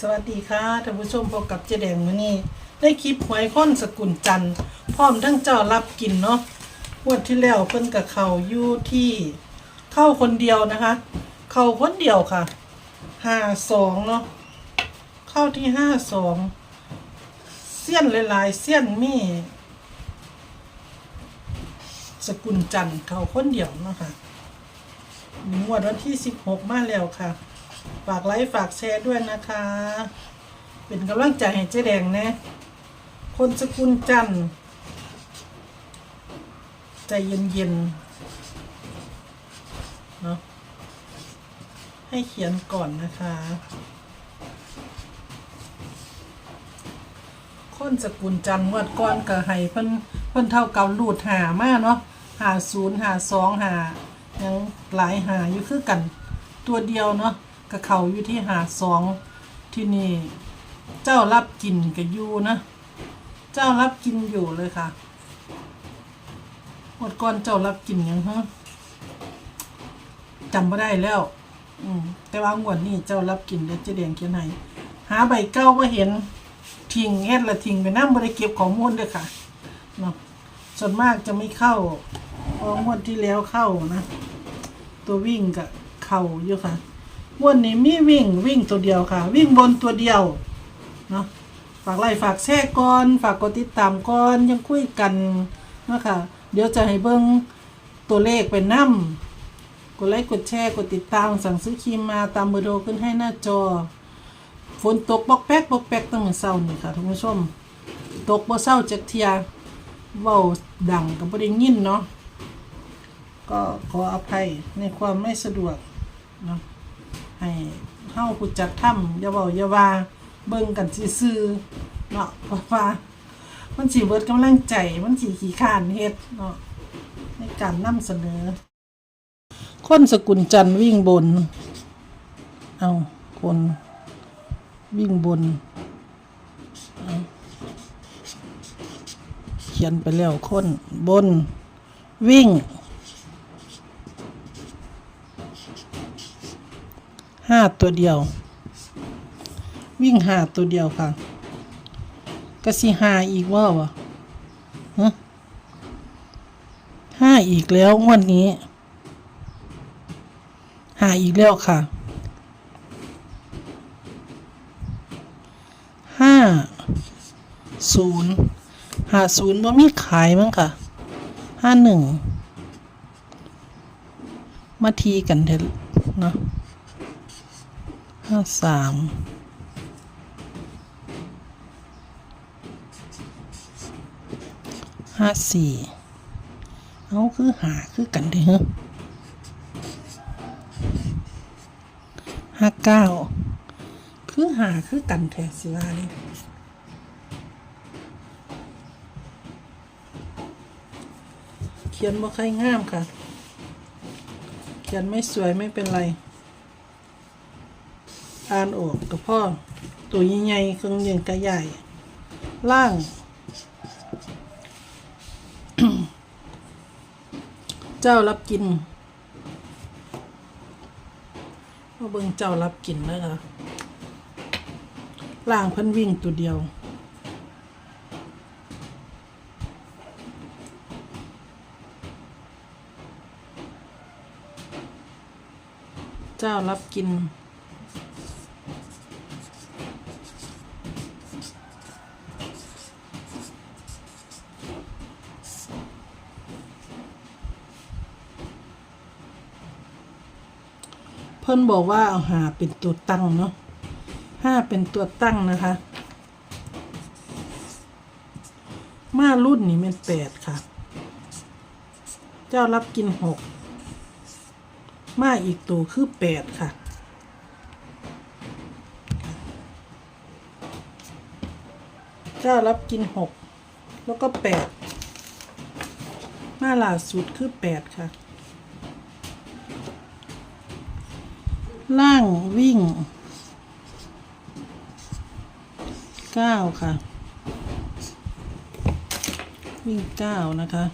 สวัสดีค่ะท่านผู้ชมพบกับเจแดงมื้อนี้ได้คลิปหวยค้นสกุลจันทร์พร้อมทั้งเจ้ารับกินเนาะงวดที่แล้วเพิ่นกับเขาอยู่ที่เข้าคนเดียวนะคะ เข้าคนเดียวค่ะห้าสองเนาะเข้าที่ห้าสองเสี้ยนหลายๆเสี้ยนมีสกุลจันทร์เขาคนเดียวเนาะค่ะงวดวันที่สิบหกมาแล้วค่ะ ฝากไลค์ฝากแชร์ด้วยนะคะ เป็นกำลังใจให้เจ๊แดงนะคนสกุลจันทร์ใจเย็นๆเนาะให้เขียนก่อนนะคะ คนสกุลจันทร์งวดก้อนกับให้เพิ่นเพิ่นเท่าเก่าลูดหามาเนาะหาศูนย์หาสองหายังหลายหาอยู่คือกันตัวเดียวเนาะ กับเขาอยู่ที่หาสองที่นี่ เจ้ารับกินกับยูนะ เจ้ารับกินอยู่เลยค่ะหมดก่อนเจ้ารับกินยังฮะจำไม่ได้แล้ว อืมแต่ว่างวดนี้เจ้ารับกินเดี๋ยวเจะเดียงเขียนให้หาใบเก้าว่าเห็นทิ้งเฮ็ดละทิ้งไปน้ำบริเก็บของมูลด้วยค่ะเนาะส่วนมากจะไม่เข้าพราะงวดที่แล้วเข้านะ ตัววิ่งกับเข่าอยู่ค่ะ วดนี้มีวิ่งวิ่งตัวเดียวค่ะ วิ่งบนตัวเดียวเนาะฝากไลค์ฝากแชร์ก่อนฝากกดติดตามก่อนยังคุยกันเนาะคะเดี๋ยวจะให้เบิ่งตัวเลขเป็นน้ำกดไลค์กดแชร์กดติดตามสั่งซื้อครีมมาตามเบอร์โทรขึ้นให้หน้าจอฝนตกปอกแป๊กปอกแป๊กตั้งแต่เช้านี่ค่ะท่านผู้ชม ตกบ่เช้าจักเทียเว้าดังก็บ่ได้ยินเนาะก็ขออภัยในความไม่สะดวกเนาะ ให้เฮาผู้จัดทำอย่าเว้าอย่าว่าเบิ่งกันซื่อๆเนาะเพราะว่ามันสิเบิดกำลังใจมันสิขี้ข้านเฮ็ดเนาะในการนำเสนอ คนสกุลจันทร์วิ่งบน เอาคนวิ่งบนเอาเขียนไปแล้วคนบน วิ่ง ห้า ตัวเดียว วิ่งหาตัวเดียวค่ะก็สิหาอีกว่าวะฮะห้าอีกแล้วงวันนี้หาอีกแล้วค่ะห้าศูนย์หาศูนย์ว่ามีขายมั้งค่ะห้าหนึ่งมาทีกันเถอะเนาะาสามห้าสี่เอาคือหาคือกันเถอะห้าเก้าคือหาคือกันแท้สิว่านี่เขียนบ่ค่อยงามค่ะ เขียนไม่สวยไม่เป็นไร อ่านออกกับพ่อตัวใหญ่ๆเครื่องเรียนกระใหญ่ล่าง เจ้ารับกินมาเบิ่งเจ้ารับกินนะคะล่างเพิ่นวิ่งตัวเดียว เจ้ารับกิน เพิ่นบอกว่าเอาหาเป็นตัวตั้งเนาะห้าเป็นตัวตั้งนะคะ มารุ่นนี้เป็นแปดค่ะ เจ้ารับกินหกมาอีกตัวคือแปดค่ะ เจ้ารับกินหกแล้วก็แปดมาล่าสุดคือแปดค่ะ ล่างวิ่งเก้าค่ะ วิ่งเก้านะคะ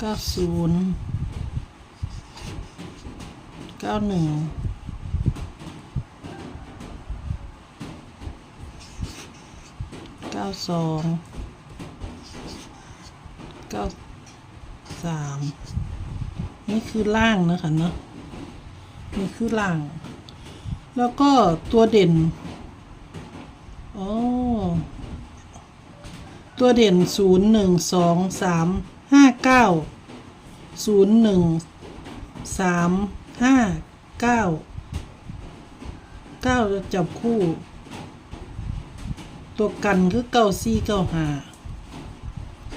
เก้าศูนย์เก้าหนึ่ง ก้าสองเก้าสามนี่คือล่างนะคะเนาะนี่คือล่าง แล้วก็ตัวเด่นโอ๋อตัวเด่นศูนย์หนึ่งสองสามห้าเก้าศูนย์หนึ่งสามห้าเก้าเก้าจะจับคู่ ตัวกันคือเก้าสี่เก้าห้า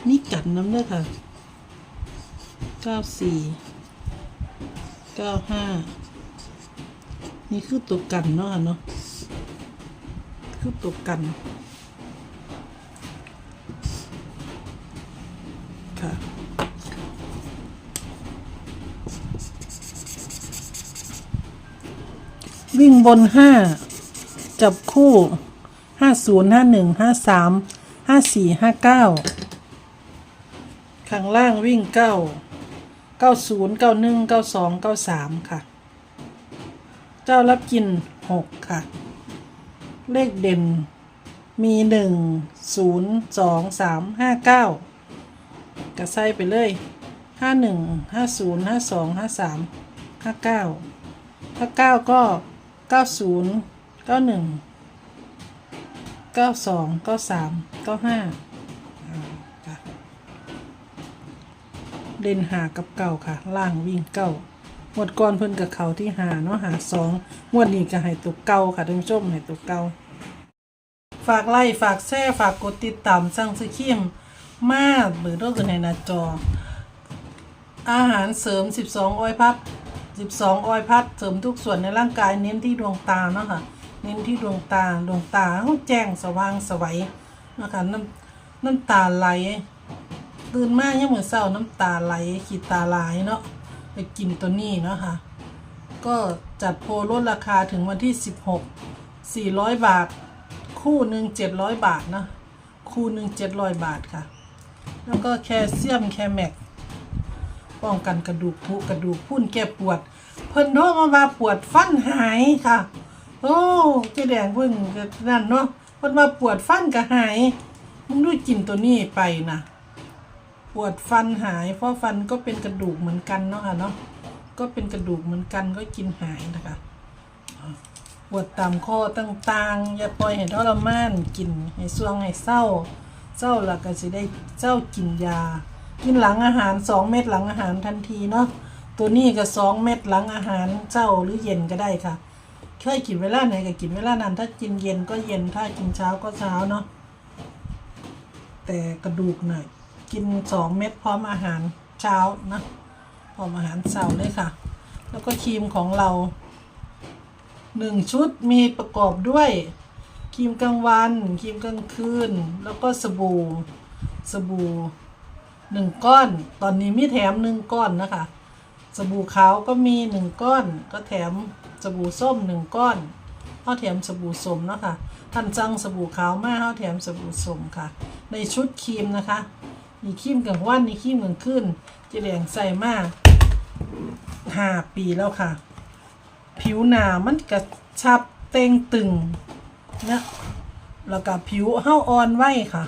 นี่กันน้ำเด้อค่ะเก้าสี่เก้าห้านี่คือตัวกันเนาะค่ะเนาะคือตัวกันค่ะวิ่งบนห้าจับคู่ ห้าศูนย์ห้าหนึ่งห้าสามห้าสี่ห้าเก้าข้างล่างวิ่งเก้าเก้าศูนย์เก้าหนึ่งเก้าสองเก้าสามค่ะ เจ้ารับกินหกค่ะ เลขเด่นมีหนึ่งศูนย์สองสามห้าเก้ากระไส้ไปเลยห้าหนึ่งห้าศูนย์ห้าสองห้าสามห้าเก้าถ้าเก้าก็เก้าศูนย์เก้าหนึ่ง เก้าสองเก้าสามเก้าห้าค่ะเด่นหากับเก่าค่ะ ล่างวิ่งเก้าหมวดก่อนเพิ่นกับเขาที่หาเนาะหาสองงวดนี้ก็ให้ตัวเก่าค่ะท่านผู้ชมให้ตัวเก่าฝากไลค์ฝากแชร์ฝากกดติดตามสั่งซื้อครีมมาเบอร์โทรกันในหน้าจอ อาหารเสริม 12ออยพัด12 อ้อยพัด เสริมทุกส่วนในร่างกายเน้นที่ดวงตาเนาะค่ะ เน้นที่ดวงตาดวงตาเขาแจ้งสว่างสวัยนะคะน้ำน้ำตาไหลตื่นมากยังเหมือนเศร้าน้ำตาไหลขีดตาลายเนาะไปกินตัวนี้เนาะค่ะก็จัดโปรลดราคาถึงวันที่ 16 400 บาท คู่หนึ่ง700 บาทนะคู่หนึ่ง700 บาทค่ะ แล้วก็แคลเซียมแคลแม็กป้องกันกระดูกผุกระดูกพุ่นแก้ปวด เพิ่นโทรมาว่าปวดฟันหายค่ะ โอ้เจ๊แดงเพิ่งจะนั่นเนาะพิ่นมาปวดฟันก็หายมึงดูกินตัวนี้ไปนะปวดฟันหายเพราะฟันก็เป็นกระดูกเหมือนกันเนาะค่ะเนาะก็เป็นกระดูกเหมือนกันก็กินหายนะคะปวดตามข้อต่างๆ อย่าปล่อยให้ทรมานกินให้ซ่วงให้เศร้าเจ้าแล้วก็จะได้เจ้ากินยา กินหลังอาหารสองเม็ดหลังอาหารทันทีเนาะตัวนี้ก็สองเม็ดหลังอาหารเจ้าหรือเย็นก็ได้ค่ะ เคยกินเวลาไหนก็กินเวลานั้น ถ้ากินเย็นก็เย็นถ้ากินเช้าก็เช้าเนาะแต่กระดูกหน่อยกินสองเม็ดพร้อมอาหารเช้านะพร้อมอาหารเช้าเลยค่ะ แล้วก็ครีมของเราหนึ่งชุดมีประกอบด้วยครีมกลางวันครีมกลางคืน แล้วก็สบู่สบู่หนึ่งก้อน ตอนนี้มีแถมหนึ่งก้อนนะคะ สบู่ขาวก็มีหนึ่งก้อนก็แถม สบู่ส้มหนึ่งก้อนเขาแถมสบู่สมเนาะคะท่านจังสบู่ขาวมาเขาแถมสบู่สมค่ะ ในชุดครีมนะคะ มีครีมกลางวันมีครีมกลางคืนเจะแดงใส่มากห้าปีแล้วค่ะ ผิวหนามันกระชับเต่งตึงนะแล้วก็ผิวเห้าอ่อนไหวค่ะ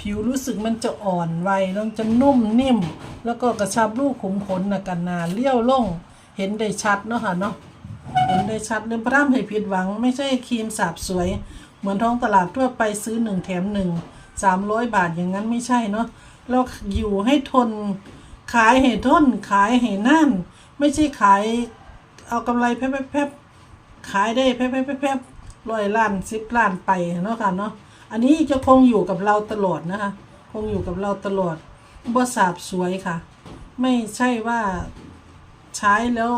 ผิวรู้สึกมันจะอ่อนไวแล้วจะนุ่มนิ่ม แล้วก็กระชับรูขุมขนนะกันนาเลี้ยวล่งเห็นได้ชัดเนาะค่ะเนาะ ได้ชัดเรื่องพร่ำให้ผิดหวัง ไม่ใช่ครีมสาบสวย เหมือนท้องตลาดทั่วไปซื้อหนึ่งแถมหนึ่งสามร้อยบาทอย่างนั้นไม่ใช่เนาะเราอยู่ให้ทน ขายให้ทน ขายให้นั่น ไม่ใช่ขายเอากำไรแป๊บๆขายได้แป๊บๆร้อยล้านสิบล้านไปเนาะค่ะเนาะอันนี้จะคงอยู่กับเราตลอดนะคะ คงอยู่กับเราตลอดบ่สาบสวยค่ะ ไม่ใช่ว่าใช้แล้ว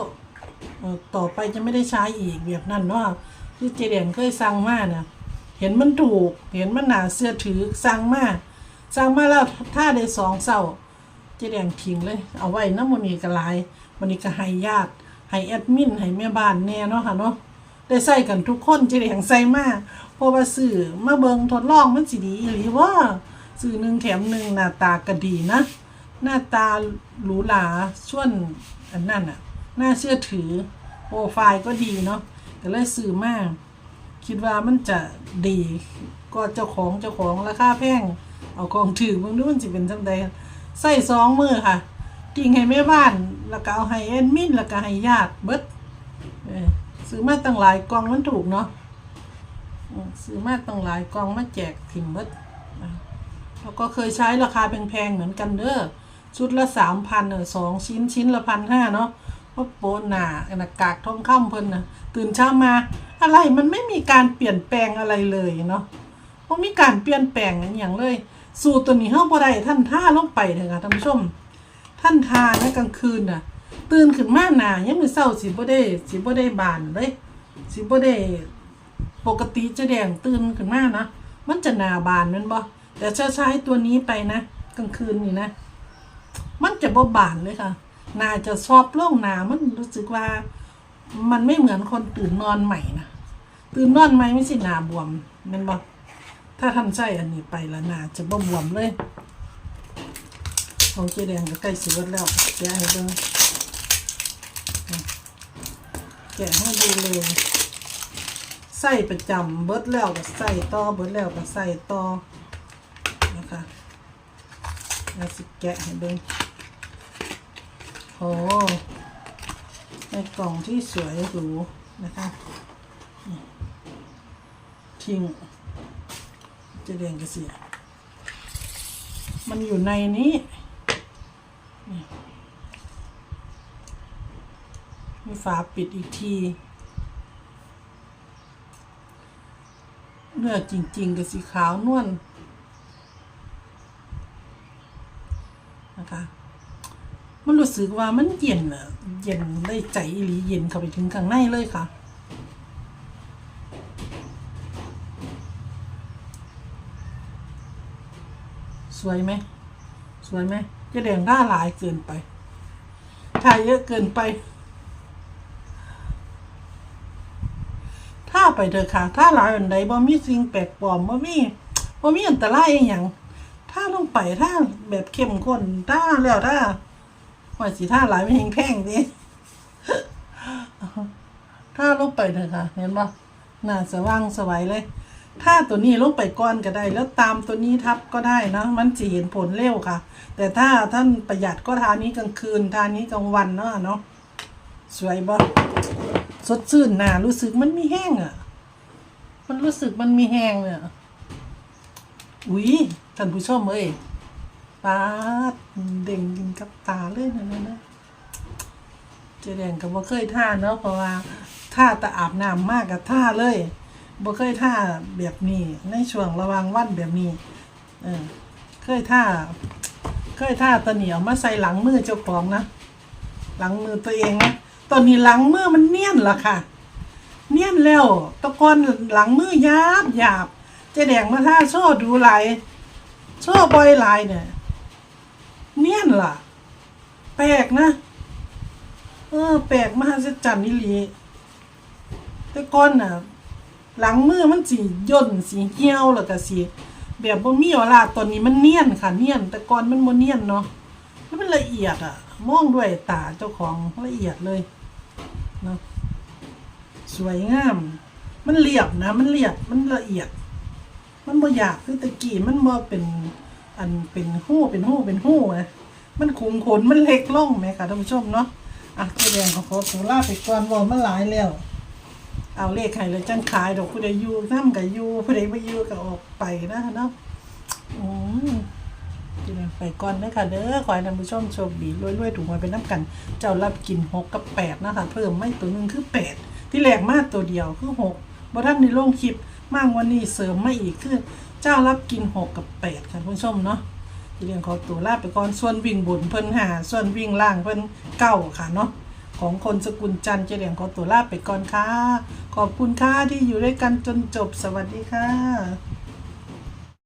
ต่อไปจะไม่ได้ใช้อีกแบบนั้นเนาะที่เจเดียนเคยสั่งมาเนี่ยเห็นมันถูก เห็นมันหนาเสื้อถือสั่งมาสั่งมาแล้วถ้าได้สองเศร้าเจแดงทิ้งเลย เอาไว้น้ำมันนี้ก็หลายมันนี้ก็ให้ญาติให้แอดมินให้แม่บ้านแน่เนาะค่ะเนาะได้ใส่กันทุกคนเจแดงใส่มาเพราะว่าซื้อมาเบิงทดลองมันสิดีหรือว่าซื้อหนึ่งแถมหนึ่งหน้าตาก็ดีนะ หน้าตาหรูหราส่วนอันนั่นอะ น่าเชื่อถือโปรไฟล์ก็ดีเนาะก็เลยซื้อมาก คิดว่ามันจะดีก็เจ้าของเจ้าของราคาแพงเอาของถือมึงดูมันจะเป็นจังใดใส่สองมือค่ะกิ่งให้แม่บ้านแล้วก็เอาให้เอ็นมินแล้วก็ให้ญาติเบิดซื้อมาตั้งหลายกองมันถูกเนาะซื้อมาตั้งหลายกองมาแจกถิ่มเบิดแล้วก็เคยใช้ราคาแพงๆเหมือนกันเด้อชุดละสามพันเออสองชิ้นชิ้นละพันห้าเนาะ เพราโปนหนาหน้ากากทองคำเพิ่นนะตื่นเช้ามา อะไรมันไม่มีการเปลี่ยนแปลงอะไรเลยเนาะเพราะมีการเปลี่ยนแปลงอนอย่างเลย สูตรตัวนี้เฮาบ่ได้ท่านท่าลงไปเถอะค่ะท่านผู้ชม ท่านทาในกลางคืนน่ะ ตื่นขึ้นมาหนายังมือเศร้าสิบ่ได้สิบ่ได้บานเลยสิบ่ได้ปกติจะแดงตื่นขึ้นมานะมันจะหนาบานม่นบ่แต่ใช้ตัวนี้ไปนะ กลางคืนนี่นะ มันจะบ่บานเลยค่ะ น้าจะซอบโล่งหนามันรู้สึกว่า มันไม่เหมือนคนตื่นนอนใหม่นะตื่นนอนใหม่ไม่ใช่หนาบวมม่นบ่ถ้าท่าใช้อันนี้ไปแล้วหนาจะบ่บวมเลย ของเจแดงก็ใกล้สิเบิดแล้วแกะให้เบิ่งแกะให้ดูเลยใส่ประจำเบิดแล้วก็ใส่ต่อเบิดแล้วก็ใส่ต่อนะคะแล้วสิแกะให้เบิ่ง โอ้ในกล่องที่สวยหรูนะคะทิ้งจ๊แดงก็เสีย มันอยู่ในนี้มีฝาปิดอีกทีเนื้อจริง ๆ กับสีขาวนวลนะคะ มันรู้สึกว่ามันเย็นอะเย็นได้ใจอีหลีเย็นเข้าไปถึงข้างในเลยค่ะ สวยไหมสวยไหมจะแดงหน้าหลายเกินไปถ่ายเยอะเกินไปถ้าไปเถอะค่ะ ถ้าหลายอันใดบ่มีสิ่งแปลกปลอมบ่มีบ่มีอันตรายอย่างถ้าลงไปถ้าแบบเข้มข้นถ้าแล้วถ้า ว่าสิถ้าหลายไม่แพงแพงดิถ้าลงไปเถอะค่ะ เห็นบ่หน้าสว่างสวัยเลย ถ้าตัวนี้ลงไปก้อนก็ได้ แล้วตามตัวนี้ทับก็ได้นะมันจะเห็นผลเร็วค่ะ แต่ถ้าท่านประหยัดก็ทานี้กลางคืนทานี้กลางวันเนาะเนาะสวยบ่สดชื่นหนารู้สึกมันมีแห้งอะ มันรู้สึกมันมีแห้งเลยอะอุ้ยท่านผู้ชมเอ้ย ปาดเด่งกินกับตาเลยนะนะนะเจแดงก็บ่เคยท่าเนาะเพราะว่าท่าแต่อาบน้ำมากกับท่าเลยบ่เคยท่าแบบนี้ในช่วงระวังวันแบบนี้ เออ เคยท่า เคยท่าตะเหนียวมาใส่หลังมือเจ้าของนะหลังมือตัวเองนะตอนนี้หลังมือมันเนียนละค่ะ เนียนแล้วตะกอนหลังมือหยาบหยาบเจะแดงมาท่าโซ่ดูหลายโซ่บอยหลายเนี่ย เนียนล่ะ แปลกนะ เออ แปลกมหัศจรรย์นิลีแต่ก่อนน่ะ หลังมือมันสีย่นสีเหี่ยวแล้วก็สีแบบบ่มีเวลาตอนนี้มันเนียนค่ะ เนียน แต่ก่อนมันบ่เนียนเนาะแล้วมันละเอียดอะมองด้วยตาเจ้าของละเอียดเลยเนาะสวยงาม มันเรียบนะ มันเรียบมันละเอียด มันบ่อยากคือตะกี้มันบ่เป็น อันเป็นหู้เป็นหู้เป็นหู้นะมันขุมขนมันเล็กลงไหมคะท่านผู้ชมเนาะอะเจ๊แดงขอขอตัวลาไปก่อนวอมันหลายแล้ว เอาเลขให้เลยจังขายดอกผู้ใดอยู่ทำกับอยู่ผู้ใดไม่อยู่ก็ออกไปนะเนาะอืมจะไปก่อนนะคะเด้อขอให้ท่านผู้ชมโชคดีรวยๆถูกมาเป็นน้ำกัน เจ้ารับกินหกกับแปดนะคะเพิ่มไม่ตัวหนึ่งคือแปดที่แรกมากตัวเดียวคือหกบ่ท่านในโลงคลิปมากวันนี้เสริมมาอีกคือ เจ้ารับกินหกกับแปดค่ะคุณผู้ชมเนาะที่เรียนขอตัวลาไปก่อนส่วนวิ่งบนเพิ่นหาส่วนวิ่งล่างเพิ่นเก้าค่ะเนาะของคนสกุลจันทร์เจเรียงขอตัวลาไปก่อนค่ะ ขอบคุณค่ะที่อยู่ด้วยกันจนจบสวัสดีค่ะ